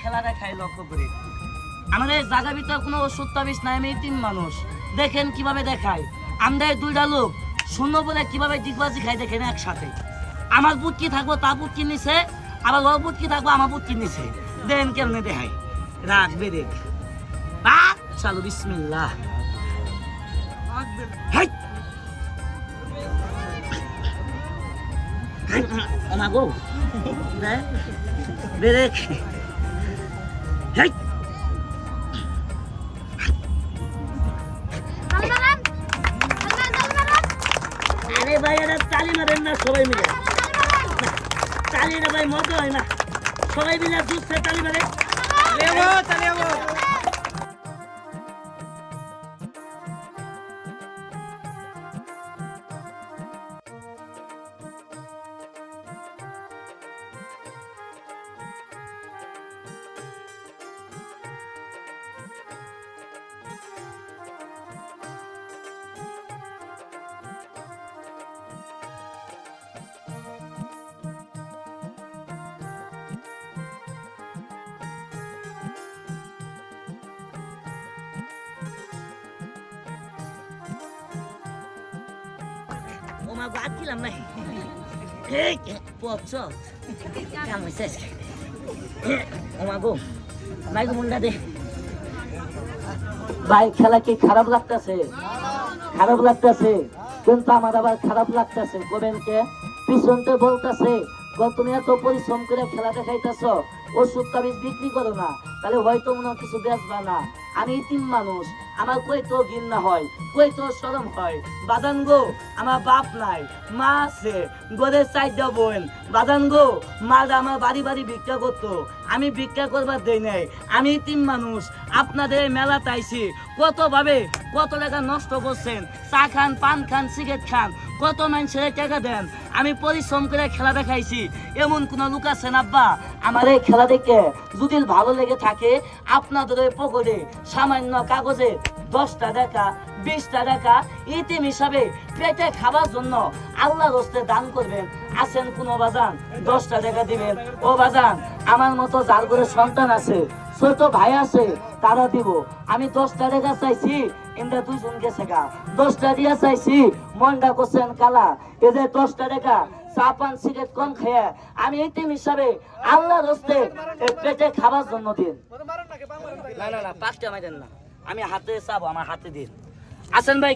খেলা দেখায় লক্ষ্য করে। আমাদের জায়গা ভিতরে কোনো ওষুধ তাবিজ নাই আমি তিন মানুষ। দেখেন কীভাবে দেখায়। আমাদের দুইটা লোক শূন্য বলে কীভাবে ডিগবাজি খাই দেখেন একসাথে। আমার বুট কি থাকব তা বুট কি নিছে আবার ওর বুট কি থাকব আমার বুট কি নিছে দেন কেমনে দেখায়। রাখবে দেখ চালু বিসমিল্লাহ। হাই! আমাগো দে দে দেখ হাই সালমান সালমান সালমান আরে ভাই এটা চালি মারেন না সবাই মিলে চালি না ভাই মজা হয় না সবাই মিলে জুসে চালি মারে ও কেমন হয়েছে? ও মা গো, ভাই খেলা কি খারাপ লাগতেছে? খারাপ লাগতেছে। কিন্তু আমার আবার খারাপ লাগতেছে। কবেন কে? পিছনতে বলতেছে তুমি এত পরিশ্রম করে খেলা দেখাইতেছ, ওষুধ তাবিজ বিক্রি করো না। তাহলে হয়তো মনে কিছু বেচবা না। আমি তিন মানুষ। আমার কই তো ঘৃণা হয়? কই তো শরম হয়? বাদান গো, আমার বাপ নাই, মা আছে, গোদের চাইদা বোন। বাদান গো মা আমার বাড়ি বাড়ি ভিক্ষা করতো। আমি ভিক্ষা করবার দেই নাই, আমি তিন মানুষ, আপনাদের মেলা তাইছি কত ভাবে, কত টাকা নষ্ট করছেন? চা খান, পান খান, সিগারেট খান, কত মানুষের টাকা দেন? আমি পরিশ্রম করে খেলা দেখাইছি। এমন কোন লোক আছেন আব্বা? আমার এই খেলা দেখে যদি ভালো লেগে থাকে, আপনাদের পকেটে সামান্য কাগজে দশটা টাকা বিশটা টাকা ইতিম হিসাবে পেটে খাবার জন্য আল্লাহর হস্তে দান করবেন। আছেন কোনো বাজান? দশটা টাকা দিবেন। ও বাজান আমার মতো যার করে সন্তান আছে ছোট ভাই আছে তারা দিব। আমি দশটা টাকা চাইছি দুইজন গেছে গা। দশটা দিয়া চাইছি মনটা করছেন কালা। এদের দশটা টাকা চা পান সিগারেট কম খেয়ে আমি ইতিম হিসাবে আল্লাহর হস্তে পেটে খাবার জন্য দিন। না না না পাঁচটা না। আমি হাতে চাবো আমার হাতে দিন। আসেন ভাই